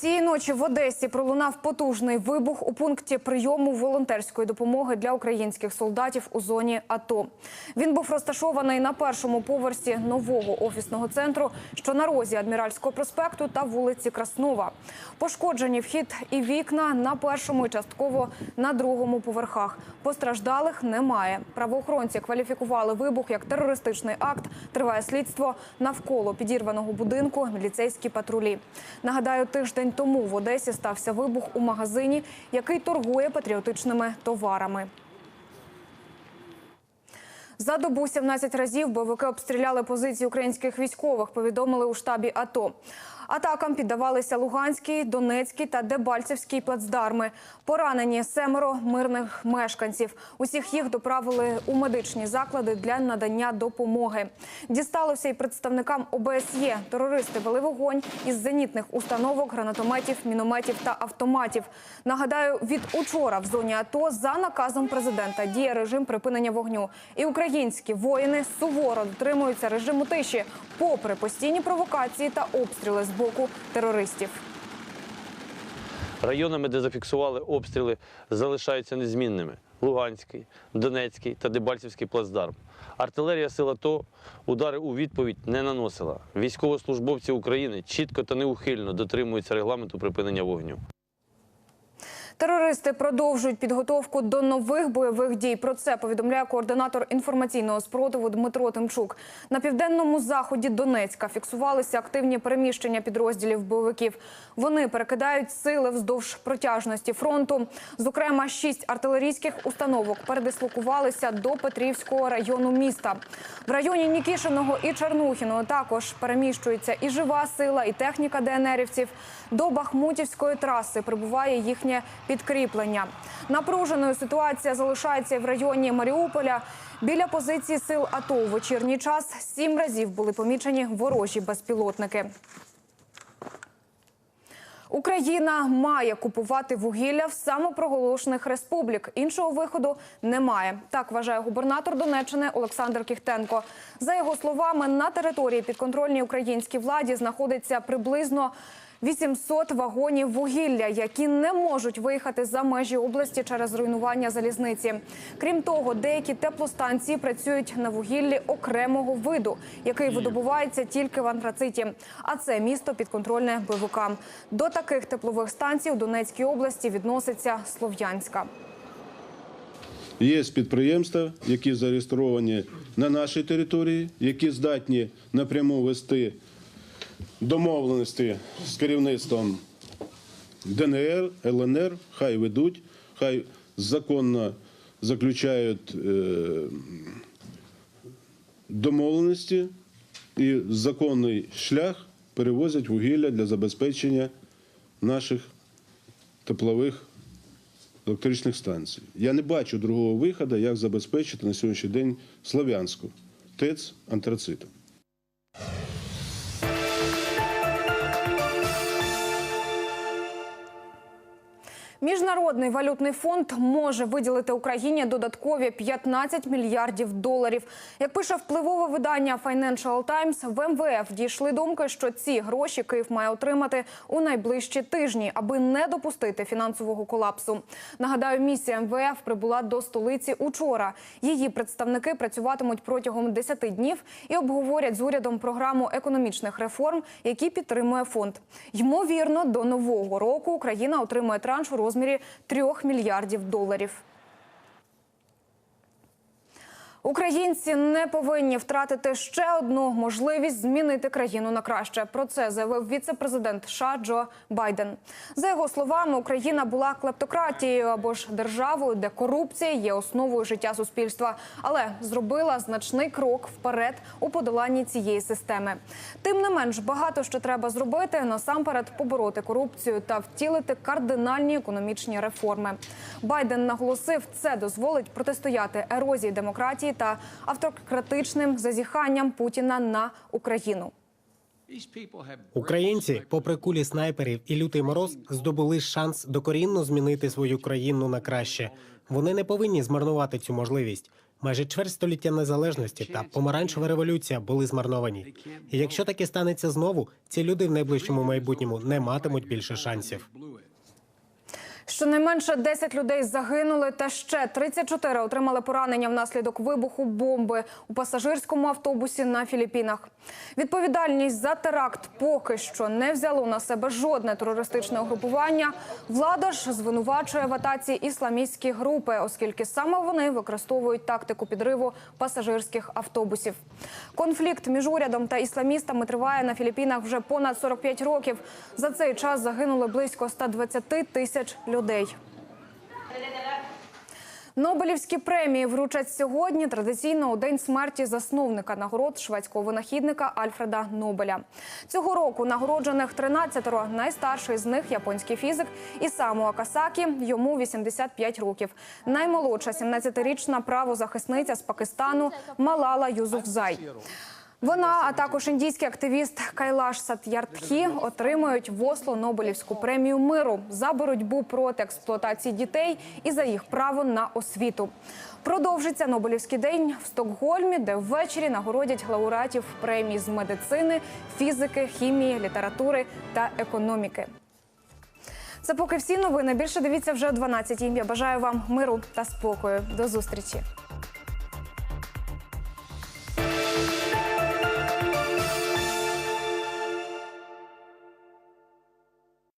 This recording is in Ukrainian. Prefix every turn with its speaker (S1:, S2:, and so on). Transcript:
S1: Цієї ночі в Одесі пролунав потужний вибух у пункті прийому волонтерської допомоги для українських солдатів у зоні АТО. Він був розташований на першому поверсі нового офісного центру, що на розі Адміральського проспекту та вулиці Краснова. Пошкоджені вхід і вікна на першому і частково на другому поверхах. Постраждалих немає. Правоохоронці кваліфікували вибух як терористичний акт. Триває слідство навколо підірваного будинку. Міліцейські патрулі. Нагадаю, тиждень тому в Одесі стався вибух у магазині, який торгує патріотичними товарами. За добу 17 разів бойовики обстріляли позиції українських військових. Повідомили у штабі АТО. Атакам піддавалися Луганський, Донецький та Дебальцевський плацдарми. Поранені семеро мирних мешканців. Усіх їх доправили у медичні заклади для надання допомоги. Дісталося й представникам ОБСЄ. Терористи вели вогонь із зенітних установок, гранатометів, мінометів та автоматів. Нагадаю, від учора в зоні АТО за наказом президента діє режим припинення вогню. І українські воїни суворо дотримуються режиму тиші, попри постійні провокації та обстріли з боку терористів.
S2: Районами, де зафіксували обстріли, залишаються незмінними: Луганський, Донецький та Дебальцівський плацдарм. Артилерія сил АТО удари у відповідь не наносила. Військовослужбовці України чітко та неухильно дотримуються регламенту припинення вогню.
S1: Терористи продовжують підготовку до нових бойових дій. Про це повідомляє координатор інформаційного спротиву Дмитро Тимчук. На південному заході Донецька фіксувалися активні переміщення підрозділів бойовиків. Вони перекидають сили вздовж протяжності фронту. Зокрема, шість артилерійських установок передислокувалися до Петрівського району міста. В районі Нікішиного і Чернухіного також переміщується і жива сила, і техніка ДНРівців. До Бахмутівської траси прибуває їхнє підкріплення. Напруженою ситуація залишається в районі Маріуполя. Біля позиції сил АТО у вечірній час сім разів були помічені ворожі безпілотники. Україна має купувати вугілля в самопроголошених республік. Іншого виходу немає. Так вважає губернатор Донеччини Олександр Кіхтенко. За його словами, на території підконтрольній українській владі знаходиться приблизно 800 вагонів вугілля, які не можуть виїхати за межі області через руйнування залізниці. Крім того, деякі теплостанції працюють на вугіллі окремого виду, який видобувається тільки в антрациті. А це місто підконтрольне бойовикам. До таких теплових станцій у Донецькій області відноситься Слов'янська.
S3: Є підприємства, які зареєстровані на нашій території, які здатні напряму вести домовленості з керівництвом ДНР, ЛНР, хай ведуть, хай законно заключають е, домовленості і законний шлях перевозять вугілля для забезпечення наших теплових електричних станцій. Я не бачу другого виходу, як забезпечити на сьогоднішній день Слов'янську ТЕЦ антрацитом.
S1: Міжнародний валютний фонд може виділити Україні додаткові 15 мільярдів доларів. Як пише впливове видання Financial Times, в МВФ дійшли думки, що ці гроші Київ має отримати у найближчі тижні, аби не допустити фінансового колапсу. Нагадаю, місія МВФ прибула до столиці учора. Її представники працюватимуть протягом 10 днів і обговорять з урядом програму економічних реформ, які підтримує фонд. Ймовірно, до нового року Україна отримує транш у 3 мільярдів доларів. Українці не повинні втратити ще одну можливість змінити країну на краще. Про це заявив віце-президент США Джо Байден. За його словами, Україна була клептократією або ж державою, де корупція є основою життя суспільства, але зробила значний крок вперед у подоланні цієї системи. Тим не менш, багато що треба зробити насамперед побороти корупцію та втілити кардинальні економічні реформи. Байден наголосив, це дозволить протистояти ерозії демократії та автократичним зазіханням Путіна на Україну.
S4: Українці, попри кулі снайперів і лютий мороз, здобули шанс докорінно змінити свою країну на краще. Вони не повинні змарнувати цю можливість. Майже чверть століття незалежності та помаранчева революція були змарновані. І якщо таке станеться знову, ці люди в найближчому майбутньому не матимуть більше шансів.
S1: Щонайменше 10 людей загинули, та ще 34 отримали поранення внаслідок вибуху бомби у пасажирському автобусі на Філіппінах. Відповідальність за теракт поки що не взяло на себе жодне терористичне угрупування. Влада ж звинувачує в атаці ісламістські групи, оскільки саме вони використовують тактику підриву пасажирських автобусів. Конфлікт між урядом та ісламістами триває на Філіппінах вже понад 45 років. За цей час загинули близько 120 тисяч людей. Нобелівські премії вручать сьогодні традиційно у день смерті засновника нагород шведського винахідника Альфреда Нобеля. Цього року нагороджених 13-ро. Найстарший з них японський фізик Ісаму Акасакі. Йому 85 років. Наймолодша 17-річна правозахисниця з Пакистану Малала Юзуфзай. Вона, а також індійський активіст Кайлаш Сат'яртхі отримують в Осло Нобелівську премію миру за боротьбу проти експлуатації дітей і за їх право на освіту. Продовжиться Нобелівський день в Стокгольмі, де ввечері нагородять лауреатів премій з медицини, фізики, хімії, літератури та економіки. Це поки всі новини. Більше дивіться вже о 12 Я бажаю вам миру та спокою. До зустрічі.